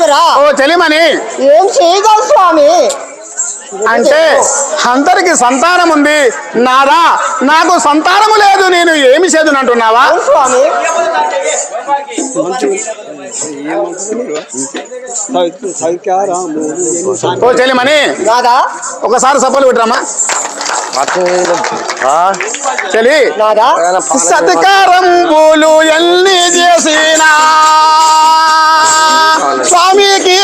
ప్రాణేశ్వర ఓ చెలిమని ఏం చేయగలవు స్వామి? అంటే అందరికి సంతానం ఉంది. నాదా నాకు సంతానము లేదు నేను ఏమి చేదునంటున్నావా? స్వామి? ఓ చెలిమని నాదా? ఒకసారి సభలు విట్రమ్మా చెలి. నాదా? సత్కారంబులు ఎన్ని చేసినా. Swami ki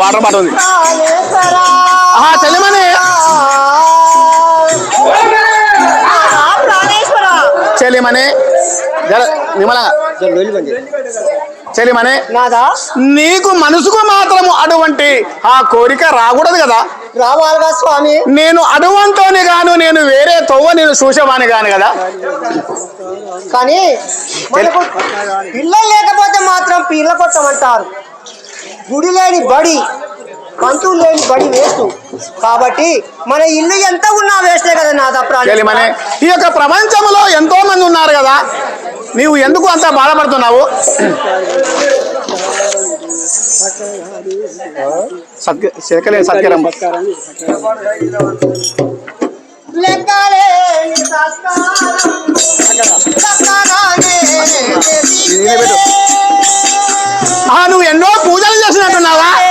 వాటర్ బాటిల్ ఉంది. చెల్లిమని. చెల్లిమని. నిమ్మలంగా చెల్లిమని. నీకు మనసుకు మాత్రము అటువంటి ఆ కోరిక రాకూడదు కదా. రావాలిగా స్వామి. నేను అటువంతోని గాను నేను వేరే తవ్వ నేను చూసేవాని గాను కదా. కానీ పిల్లలు లేకపోతే మాత్రం పిల్ల కొట్టమంటారు. గుడి లేని బడి పంతులు లేని బడి వేస్ట్ కాబట్టి మన ఇల్లు ఎంత ఉన్నా వేస్టే కదా చెల్లిమని ప్రాణి ఈ యొక్క ప్రపంచంలో ఎంతో మంది ఉన్నారు కదా నీవు ఎందుకు అంత బాధపడుతున్నావు? సత్య శేఖలే సత్యరం. నువ్వు ఎన్నో పూజలు చేసినట్టున్నావా లేని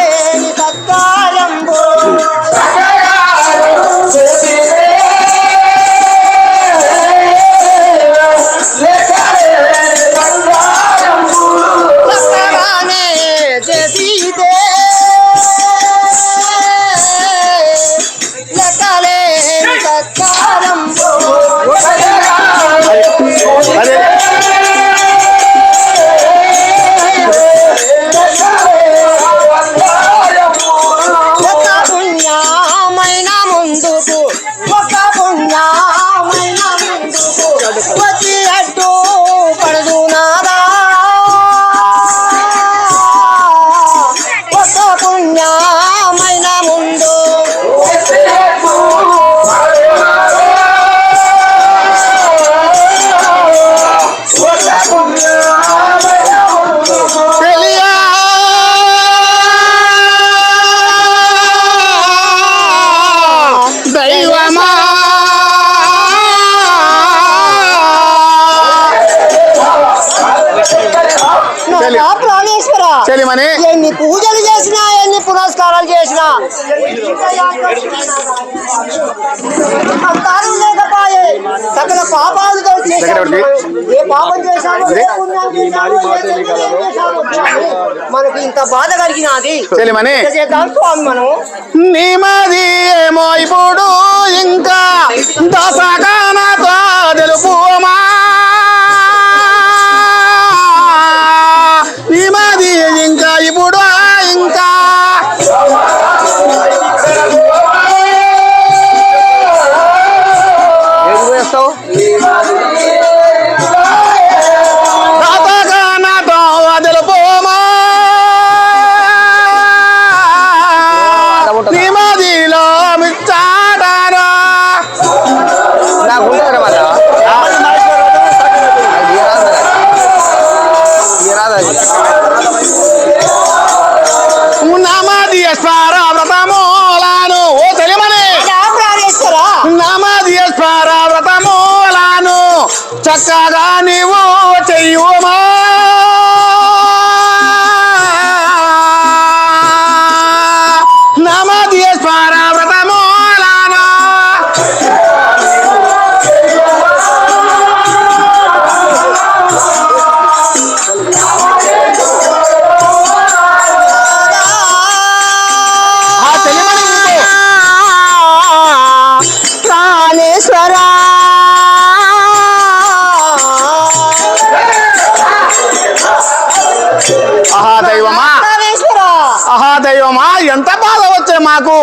చేసినా సంతానం సకల పాపాలతో చేశాము ఏ పాపం చేశాము ఏ పుణ్యం చేశాము, ఏ పుణ్యం చేశాము. మనకి ఇంత బాధ కలిగినది చెలిమని చేద్దాం స్వామి మనం నీమది ఏమో ఇప్పుడు ఇంకా దశగానతో తెలుపు మా ఎంత బాధ వచ్చే మాకు?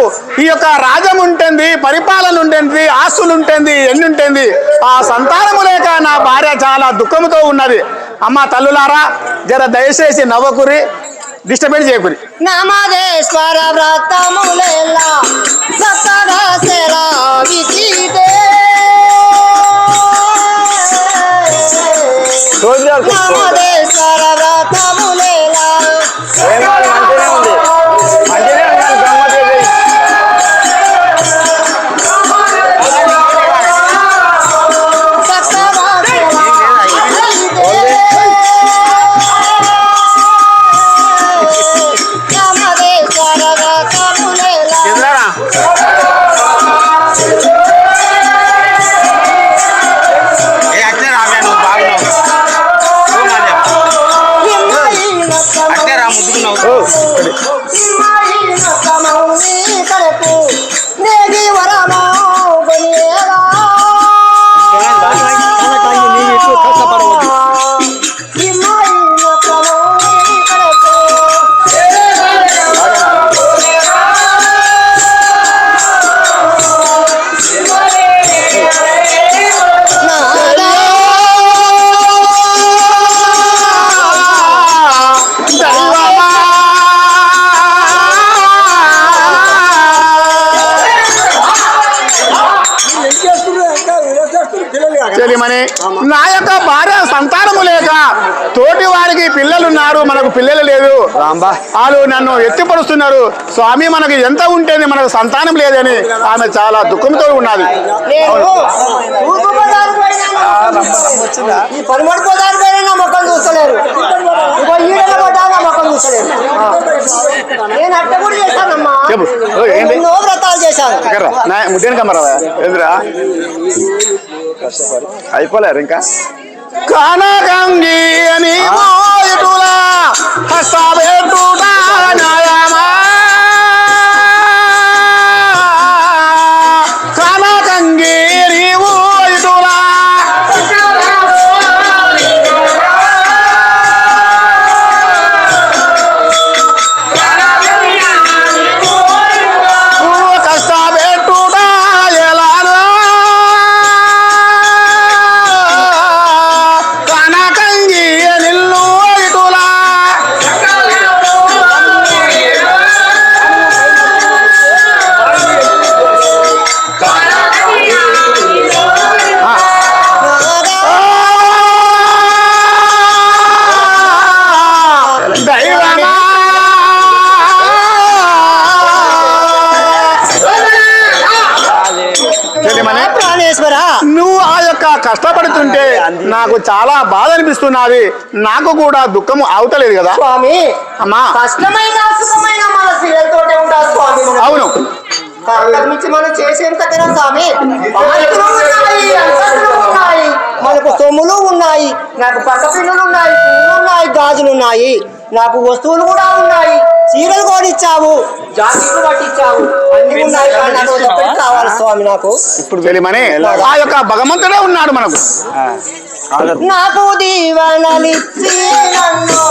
ఈ యొక్క రాజ్యం ఉంటుంది పరిపాలన ఉంటుంది ఆస్తులు ఉంటుంది ఎన్ని ఉంటుంది? ఆ సంతానము లేక నా భార్య చాలా దుఃఖంతో ఉన్నది. అమ్మ తల్లులారా జర దయచేసి నవ్వకురి డిస్టర్బెన్స్ చేయకురి. నామదేశ్వర వ్రతములేలా సప్తదశరా విచితే నామదేశ్వర వాళ్ళు నన్ను ఎత్తిపడుస్తున్నారు స్వామి మనకు ఎంత ఉంటేనే మనకు సంతానం లేదని ఆమె చాలా దుఃఖంతో ఉన్నది. చెప్పు. ఏంటి? వ్రతాలు చేశాను. కమ్మరా అయిపోలేరు ఇంకా? kanakang di ani mo itulah hasabe tu tanah నువ్వు ఆ యొక్క కష్టపడుతుంటే నాకు చాలా బాధ అనిపిస్తున్నది. నాకు కూడా దుఃఖము అవతలేదు కదా. స్వామి అమ్మా. కష్టమైన సుఖమైన మన స్త్రీలతోటే ఉంటారు స్వామి మనకు. అవును. మనం చేసేంత కదా స్వామి ఉన్నాయి. మనకు సొమ్ములు ఉన్నాయి నాకు పక్క పిల్లలు ఉన్నాయి పువ్వులు ఉన్నాయి గాజులు ఉన్నాయి నాకు వస్తువులు కూడా ఉన్నాయి చీరలు కూడా ఇచ్చావు జాకెట్లు పట్టించావు అన్ని ఉన్నాయి కానీ నాకు ఒకటి కావాలి స్వామి నాకు. ఇప్పుడు తెలియమని ఆ యొక్క భగవంతుడే ఉన్నాడు మనకు. నాకు దీవెనలిచ్చి నన్ను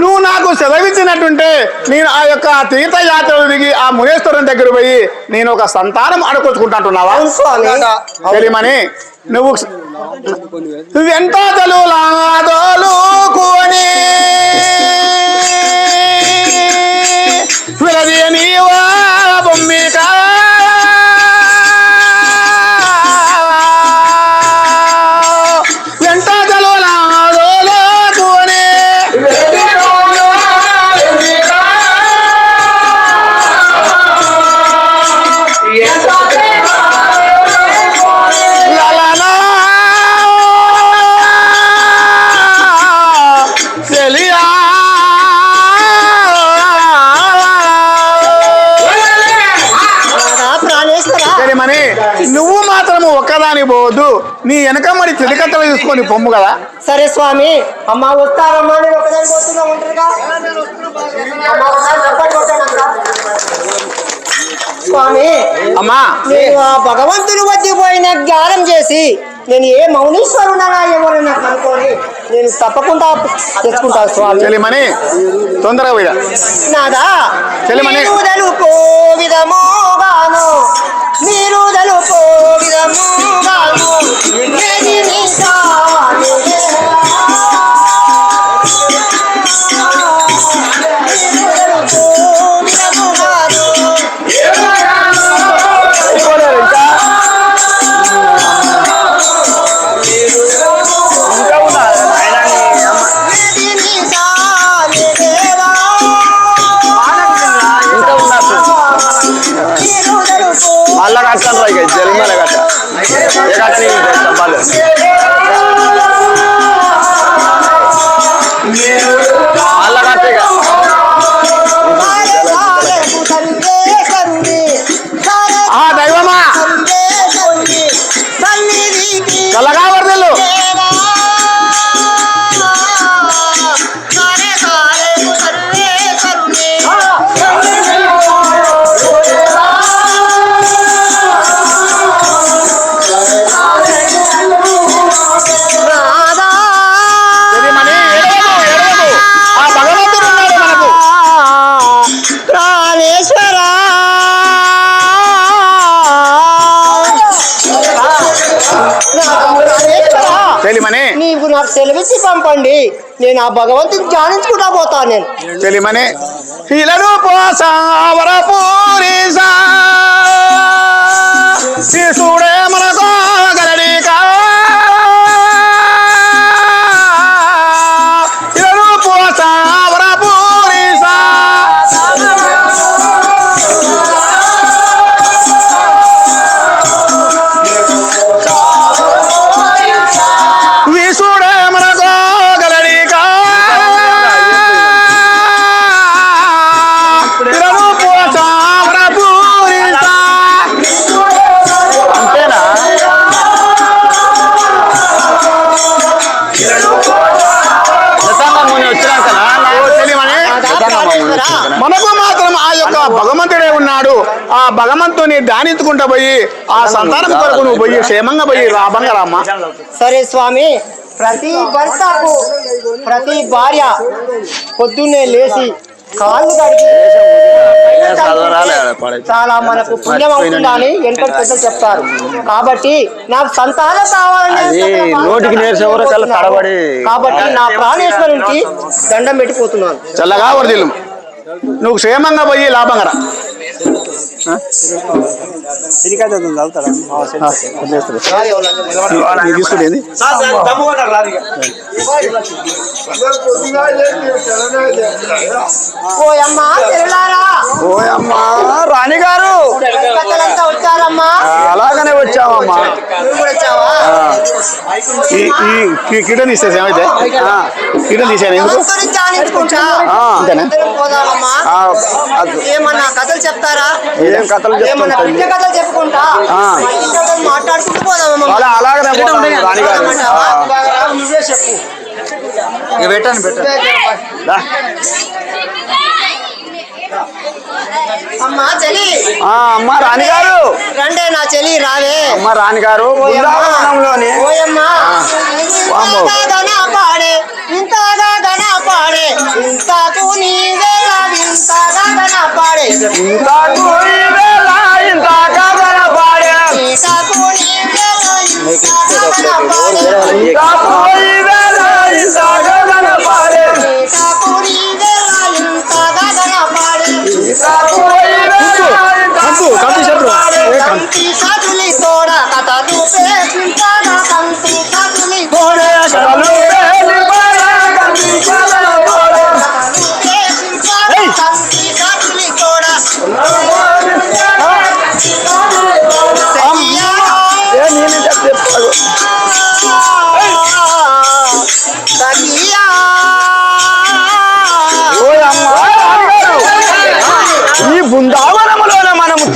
నువ్వు నాకు సెలవిచ్చినట్టుంటే నేను ఆ యొక్క తీర్థయాత్రలు దిగి ఆ మునేశ్వరం దగ్గర పోయి నేను ఒక సంతానం అడుకొచ్చుకుంటాంటున్నావా తెలియమని. నువ్వు వెంట తలులాదోలుకొని విడదీయ నీవా తీసుకొని పొమ్ము కదా? సరే స్వామి అమ్మ వస్తారమ్మా నేను ఒకదాని పోతున్నా. స్వామి అమ్మా. నేను ఆ భగవంతుని వద్దకు పోయిన జ్ఞానం చేసి నేను ఏ మౌనీశ్వరుడనా ఎవరన్నా కనుక్కొని నేను తప్పకుండా తెచ్చుకుంటాను స్వామి. తెలియమని తొందరగా పోయిరా. నాదా. మీరు తెలుపో విధముగాను మీరు తెలుపో విధముగాను నాకు సెలవిచ్చి పంపండి. నేను ఆ భగవంతుని ధ్యానించుకుంటా పోతాను నేను. తెలియమని. ఇలను పోసావర పూరీసా శిశుడే భగవంతుని ధ్యానించుకుంటా పోయి ఆ సంతానం కొరకు నువ్వు పోయి క్షేమంగా పోయి రాబంగా రామ్మా సరే స్వామి ప్రతి భర్తకు ప్రతి భార్య పొద్దున్నే లేచి కాళ్ళు కడిగి చాలా మనకు పుణ్యం అవుతుందని వెనకటి పెద్దలు చెప్తారు. కాబట్టి నాకు సంతానం కావాలని కాబట్టి నా ప్రాణేశ్వరునికి దండం పెట్టిపోతున్నాను చల్లగా వరదిల్లు. నువ్వు క్షేమంగా పోయి లాభంగా ఓయమ్మా రాణి గారు అలాగనే వచ్చామమ్మా నువ్వు ఈ తీసేసి ఏమైతే తీసాను ఎందుకు ఏమన్నా కథలు చెప్తారా? ఏం కథలు ఏమన్నా చెప్తుంటండి పిచ్చ కథలు చెప్పుకుంటా? ఆ. మా ఇంట్లో అమ్మా చెలి. ఆ, అమ్మ రాణి గారు రండే నా చెలి రావే. అమ్మ రాణి గారు బృందావనంలోని ఓయమ్మా వామ్మో. ఇంతగా గన పాడే ఇంతగా గన పాడే ఇంతకు నీవేలా ఇంతగా గన పాడే. ఇంతకు ఈ వేళ ఇంత కథన పాడే. ఇంతకు నీవేలా ఇంతగా గన పాడే.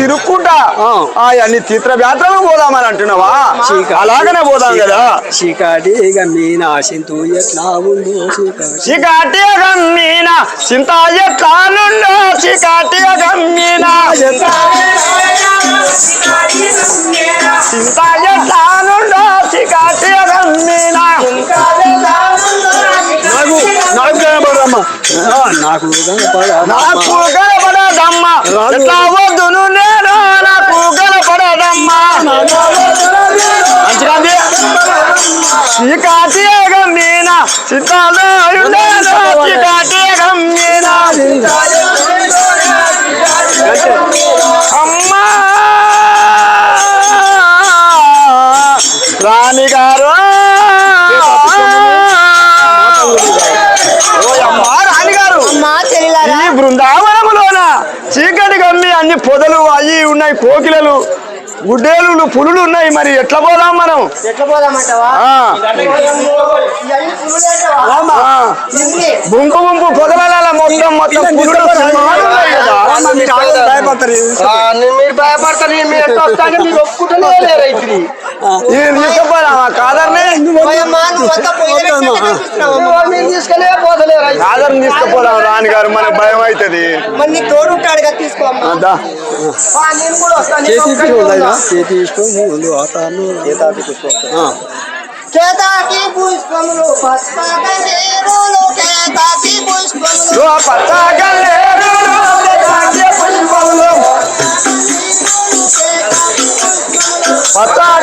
తిరుక్కుంటా. ఆ. అన్ని చిత్రయాత్రలు పోదామని అంటున్నావా? అలాగనే పోదాం కదా. చీకాటి ఎట్లా చీకాటి గమ్మీన చింత ఎట్లానుండో చికాటి గమ్మీన. చింత ఎట్లానుండో చికాటి గమ్మీన. నాకు నాకు కనపడమ్మా నాకు నాకు కనపడదమ్మ. ఎట్లా వద్దును నేను నాకు కనపడదమ్మ. మంచిగా చికాటి గమ్మీన చింతలో పులులు ఉన్నాయి మరి. ఎట్లా పోదాం మనం? ఎట్లా పోదామంటావా? ఆ, ఇవన్నీ పులులేంటవా? ఆ, ఇన్ని. గుంపు గుంపు పొదల మొత్తం మొత్తం పులులు సింహాలు ఉన్నాయి కదా మీరు ఎట్లా మీరు ఒప్పుకుంటూనే లేరు కాదర్ని. తీసుకుపోదాం రాణి గారు మనకు భయం అవుతుంది మరి నీకు తోడు ఉంటాడు కదా తీసుకోమ్మా. నేను కూడా వస్తాను చేతి కేతాకి పుష్పములు పచ్చగల్లేరు, పచ్చగ పుష్పములు. ¡Fatal!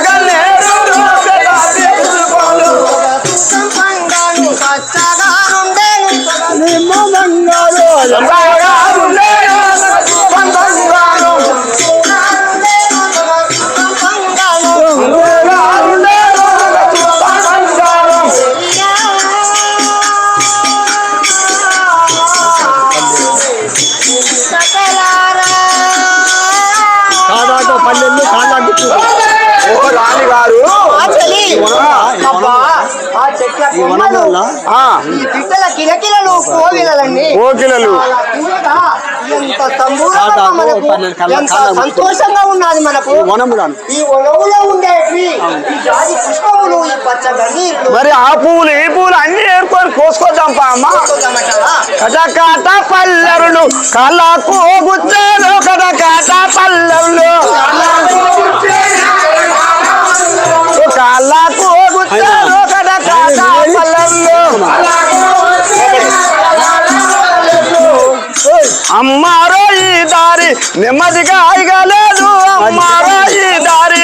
కాళ్ళ సంతోషంగా ఉన్నది మనకు. వనములను. ఈ వనములో ఉండేవి పుష్పములు ఈ మరి ఆ పూలు ఈ పూలు అన్ని ఏరుకొని కోసుకొద్దాం అమ్మ. కటకాట పల్లెరులు కళ్ళకు గుచ్చారు కటకాట పల్లెరులు. కళ్ళకు గుచ్చారు కటకాట పల్లెరులు. అమ్మారో ఈ దారి నెమ్మదిగా అయ్యలేదు అమ్మారో ఈ దారి.